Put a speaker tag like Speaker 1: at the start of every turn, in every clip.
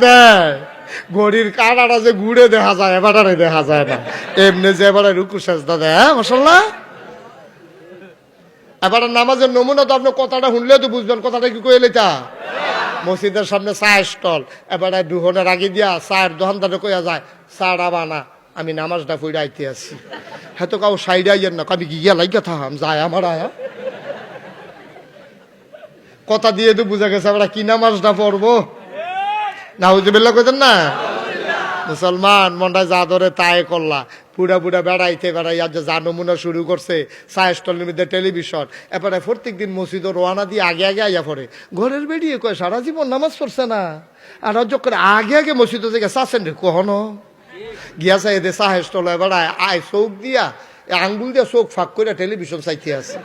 Speaker 1: হ্যাঁ এবারে নামাজের নমুনা তো আপনি কথাটা শুনলে তো বুঝবেন, কথাটা কি কইলে তা মসজিদের সামনে চায়ের স্টল। এবারে দুহনের আগে দিয়া চায়ের দোকানদারে কইয়া যায় চাটা বানা, আমি নামাজটা পড়ে আইতে আছি। হ্যাঁ তো কাউ সাইডে আইয়েন না আমি গিয়া লাগিয়া থাকাম যায় আমার আয়া। কথা দিয়ে তো বুঝা গেছে আমরা কি নামাজটা পড়ব? না বেলা কইতেন না? মুসলমান মনটা যা ধরে তাই করলা। পুরা পুরা বেড়াইতে বেড়াইয়া যে যা নমুনা শুরু করছে চায়ের স্টলের মধ্যে টেলিভিশন। এরপরে প্রত্যেক দিন মসজিদ রোয়ানা দিয়ে আগে আগে আইয়া পড়ে। ঘরের বেরিয়ে কয়, সারা জীবন নামাজ পড়ছে না। আর করে আগে আগে মসজিদে থেকে রে, কখনো? গিয়াছে এদের সাহেস তলায় বেড়ায়, আয় চোখ দিয়া আঙ্গুল দিয়া চোখ ফাঁক করে টেলিভিশন চাইতে আছে।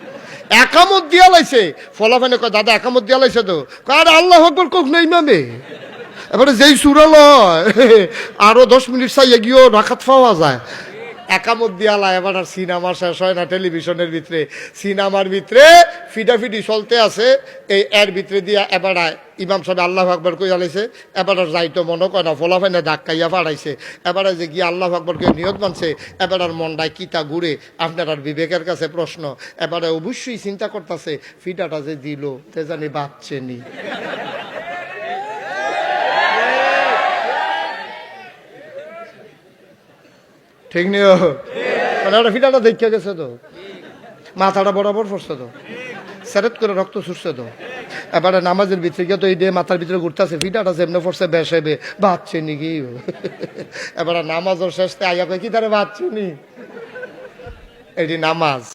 Speaker 1: একামত দিয়া লাইছে। ফলাফানে কয়, দাদা, একামত দিয়া লাইছে তো। কার আল্লাহ হকর কোক নেই মামে এবারে যেই সুরাল আরও দশ মিনিট চাই গিয়েও রাখাত পাওয়া যায়। একামত দিয়ালা এবার আর সিনেমা শেষ হয় না টেলিভিশনের ভিতরে। সিনেমার ভিতরে ফিডাফিডি চলতে আছে, এই এর ভিতরে দিয়া এবার ইমাম সাহেব আল্লাহ আকবর কই আলাইছে এবার আর যাইতো মনে করে না ফলাফাইনে ধাক্কাইয়া পাড়াইছে এবারে যে গিয়ে আল্লাহ আকবরকে নিয়ত মানছে, এবার আর মনটায় কিতা ঘুরে, আপনার আর বিবেকের কাছে প্রশ্ন। এবারে অবশ্যই চিন্তা করতেছে, ফিডাটা যে দিল, তে জানি বাচ্চে নি। ঠিক নেই মানে ফিটাটা দেখে গেছে তো। মাথাটা বরাবর পড়ছে তো। সেরেট করে রক্ত ছুটছে তো। এবারে নামাজের ভিতরে গিয়ে তো এই দিয়ে মাথার ভিতরে ঘুরতেছে, ফিটাটা এমনি পড়ছে, বেসেবে বাঁচছে নি কি? এবারে নামাজও শেষতে আইয়া কয়, কি তারে বাঁচছে নি? এটি নামাজ।